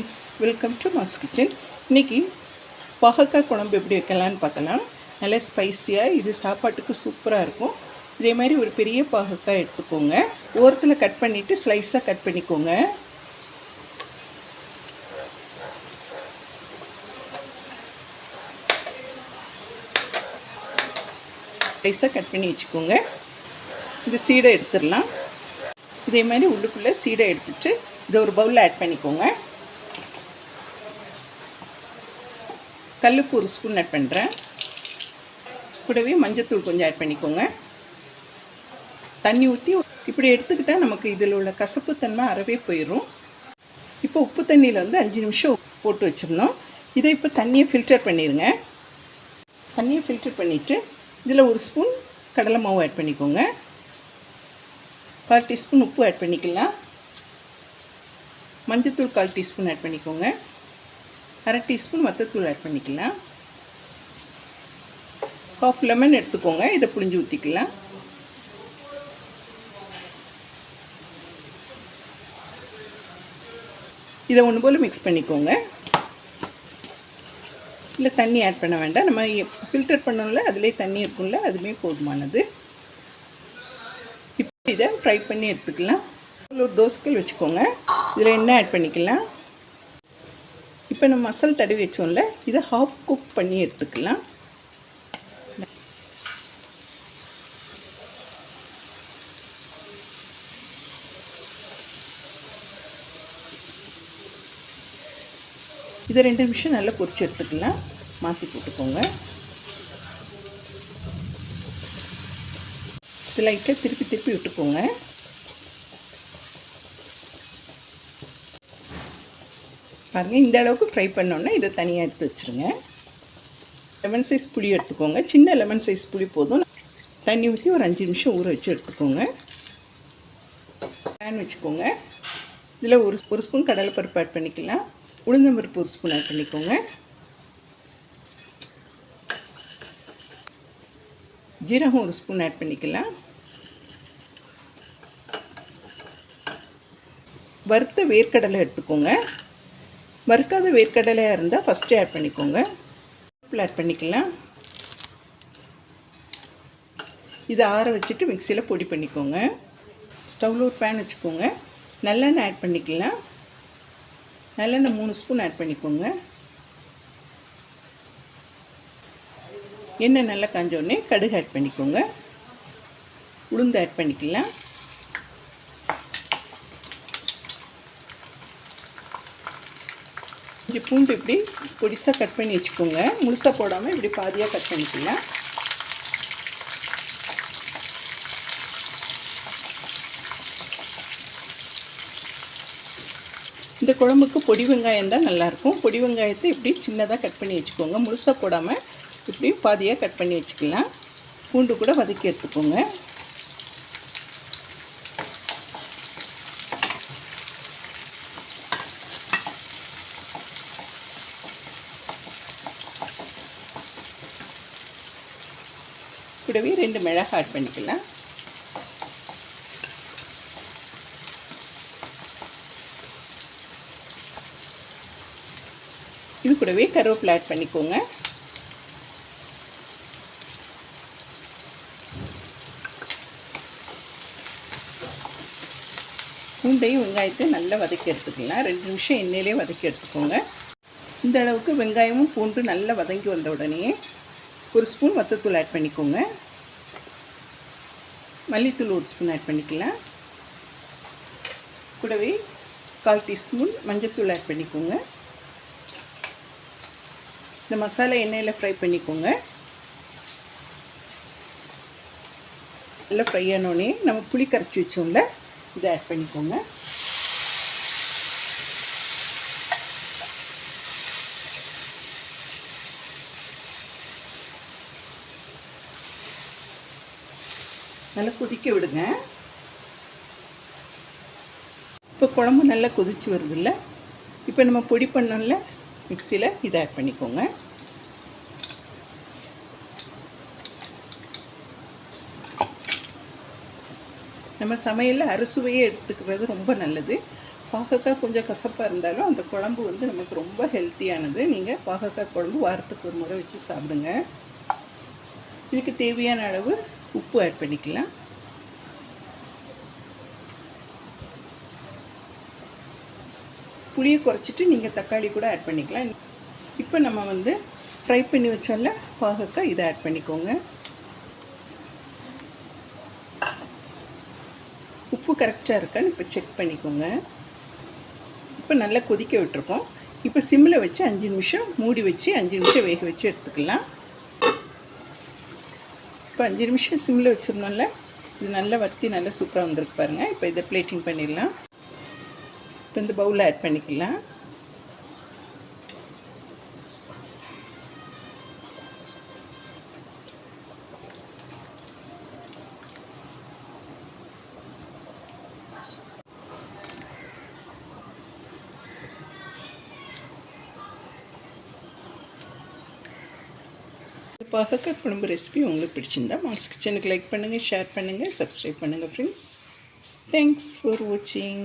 Friends welcome to mass kitchen இன்றைக்கி பாகக்காய் குழம்பு எப்படி வைக்கலான்னு பார்க்கலாம் நல்லா ஸ்பைஸியாக இது சாப்பாட்டுக்கு சூப்பராக இருக்கும். இதே மாதிரி ஒரு பெரிய பகக்காய் எடுத்துக்கோங்க. ஓரத்தில் கட் பண்ணிவிட்டு ஸ்லைஸாக கட் பண்ணிக்கோங்க. ஸ்லைஸாக கட் பண்ணி வச்சுக்கோங்க. இந்த சீடை எடுத்துடலாம். இதே மாதிரி உள்ளுக்குள்ளே சீடை எடுத்துகிட்டு இதை ஒரு பவுலில் ஆட் பண்ணிக்கோங்க. கல்லுப்பு ஒரு ஸ்பூன் ஆட் பண்ணுறேன் கூடவே மஞ்சத்தூள் கொஞ்சம் ஆட் பண்ணிக்கோங்க. தண்ணி ஊற்றி இப்படி எடுத்துக்கிட்டால் நமக்கு இதில் உள்ள கசப்புத்தன்மை அறவே போயிடும் இப்போ உப்பு தண்ணியில் வந்து அஞ்சு நிமிஷம் போட்டு வச்சுருந்தோம் இதை இப்போ தண்ணியை ஃபில்டர் பண்ணிடுங்க தண்ணியை ஃபில்டர் பண்ணிவிட்டு இதில் ஒரு ஸ்பூன் கடலை மாவு ஆட் பண்ணிக்கோங்க. கால் டீஸ்பூன் உப்பு ஆட் பண்ணிக்கலாம். மஞ்சத்தூள் கால் டீஸ்பூன் ஆட் பண்ணிக்கோங்க. அரை டீஸ்பூன் மத்தத்தூள் ஆட் பண்ணிக்கலாம். ஹாஃப் லெமன் எடுத்துக்கோங்க இதை புளிஞ்சு ஊற்றிக்கலாம் இதை ஒன்று போல் மிக்ஸ் பண்ணிக்கோங்க. இல்லை தண்ணி ஆட் பண்ண வேண்டாம். நம்ம ஃபில்டர் பண்ணோம்ல அதிலே தண்ணி இருக்கும்ல அதுவுமே போதுமானது. இப்போ இதை ஃப்ரை பண்ணி எடுத்துக்கலாம். ஒரு தோசைக்கல் வச்சுக்கோங்க. இதில் என்ன ஆட் பண்ணிக்கலாம்? இப்போ நம்ம மசால் தடவி வச்சோம்ல இதை ஹாஃப் குக் பண்ணி எடுத்துக்கலாம். இதை ரெண்டு நிமிஷம் நல்லா பொரிச்சு எடுத்துக்கலாம். மாற்றி போட்டுக்கோங்க. இது லைட்டாக திருப்பி திருப்பி விட்டுக்கோங்க. பாருங்கள் இந்த அளவுக்கு ஃப்ரை பண்ணோன்னே இதை தனியாக எடுத்து வச்சுருங்க. லெமன் சைஸ் புளி எடுத்துக்கோங்க. சின்ன லெமன் சைஸ் புளி போதும். தண்ணி ஊற்றி ஒரு அஞ்சு நிமிஷம் ஊற வச்சு எடுத்துக்கோங்க. பேன் வச்சுக்கோங்க. இதில் ஒரு ஒரு ஸ்பூன் கடலைப்பருப்பு ஆட் பண்ணிக்கலாம். உளுந்தம்பருப்பு ஒரு ஸ்பூன் ஆட் பண்ணிக்கோங்க. ஜீரகம் ஒரு ஸ்பூன் ஆட் பண்ணிக்கலாம். வறுத்த வேர்க்கடலை எடுத்துக்கோங்க. வறுக்காத வேர்க்கடலையாக இருந்தால் ஃபஸ்ட்டு ஆட் பண்ணிக்கோங்க. ஆட் பண்ணிக்கலாம். இதை ஆற வச்சுட்டு மிக்சியில் பொடி பண்ணிக்கோங்க. ஸ்டவ்வில் ஒரு பேன் வச்சுக்கோங்க. நல்லெண்ணெய் ஆட் பண்ணிக்கலாம். நல்லெண்ணெய் மூணு ஸ்பூன் ஆட் பண்ணிக்கோங்க. எண்ணெய் நல்லா காஞ்சோடனே கடுகு ஆட் பண்ணிக்கோங்க. உளுந்து ஆட் பண்ணிக்கலாம். கொஞ்சம் பூண்டு இப்படி பொடிசாக கட் பண்ணி வச்சுக்கோங்க. முழுசாக போடாமல் இப்படி பாதியாக கட் பண்ணிக்கலாம் இந்த குழம்புக்கு பொடி வெங்காயம் தான் நல்லாயிருக்கும் பொடி வெங்காயத்தை இப்படி சின்னதாக கட் பண்ணி வச்சுக்கோங்க. முழுசாக போடாமல் இப்படி பாதியாக கட் பண்ணி வச்சுக்கலாம். பூண்டு கூட வதக்கி எடுத்துக்கோங்க. கூடவே ரெண்டு மிளகாய் ஆட் பண்ணிக்கலாம். இது கூடவே கருவேப்பிலை ஆட் பண்ணிக்கோங்க. பூண்டையும் வெங்காயத்தையும் நல்லா வதக்கி எடுத்துக்கலாம். ரெண்டு நிமிஷம் எண்ணெயிலே வதக்கி எடுத்துக்கோங்க. இந்த அளவுக்கு வெங்காயமும் பூண்டு நல்லா வதங்கி வந்த உடனே ஒரு ஸ்பூன் வத்தத்தூள் ஆட் பண்ணிக்கோங்க. மல்லித்தூள் ஒரு ஸ்பூன் ஆட் பண்ணிக்கலாம். கூடவே கால் டீஸ்பூன் மஞ்சத்தூள் ஆட் பண்ணிக்கோங்க. இந்த மசாலா எண்ணெயில் ஃப்ரை பண்ணிக்கோங்க. நல்லா ஃப்ரை ஆனோடனே நம்ம புளி கரைச்சி வச்சோம்ல இதை ஆட் பண்ணிக்கோங்க. நல்லா கொதிக்க விடுங்க. இப்போ குழம்பு நல்லா கொதிச்சு வருதுல்ல? இப்போ நம்ம பொடி பண்ணோம்ல மிக்சியில் இதை ஆட் பண்ணிக்கோங்க. நம்ம சமையலில் அறுசுவையே எடுத்துக்கிறது ரொம்ப நல்லது. பாகக்காய் கொஞ்சம் கசப்பாக இருந்தாலும் அந்த குழம்பு வந்து நமக்கு ரொம்ப ஹெல்த்தியானது நீங்கள் பாகக்காய் குழம்பு வாரத்துக்கு ஒரு முறை வச்சு சாப்பிடுங்க. இதுக்கு தேவையான அளவு உப்பு ஆட் பண்ணிக்கலாம். புளியை குறைச்சிட்டு நீங்கள் தக்காளி கூட ஆட் பண்ணிக்கலாம். இப்போ நம்ம வந்து ஃப்ரை பண்ணி வச்சால பாகக்காய் இதை ஆட் பண்ணிக்கோங்க. உப்பு கரெக்டாக இருக்கான்னு இப்போ செக் பண்ணிக்கோங்க. இப்போ நல்லா கொதிக்க விட்டுருக்கோம். இப்போ சிம்மில் வச்சு அஞ்சு நிமிஷம் மூடி வச்சு அஞ்சு நிமிஷம் வேக வச்சு எடுத்துக்கலாம். இப்போ அஞ்சு நிமிஷம் சிம்மில் வச்சுருந்தோம்ல. இது நல்லா வத்தி நல்லா சூப்பராக வந்திருக்கு பாருங்கள் இப்போ இதை பிளேட்டிங் பண்ணிடலாம். இப்போ இந்த பவுலில் ஆட் பண்ணிக்கலாம். பாகக்காய் குழம்பு ரெசிபி உங்களுக்கு பிடிச்சிருந்தா மால்ஸ் கிச்சனுக்கு லைக் பண்ணுங்கள் ஷேர் பண்ணுங்கள் சப்ஸ்கிரைப் பண்ணுங்கள் ஃப்ரெண்ட்ஸ் தேங்க்ஸ் ஃபார் வாட்சிங்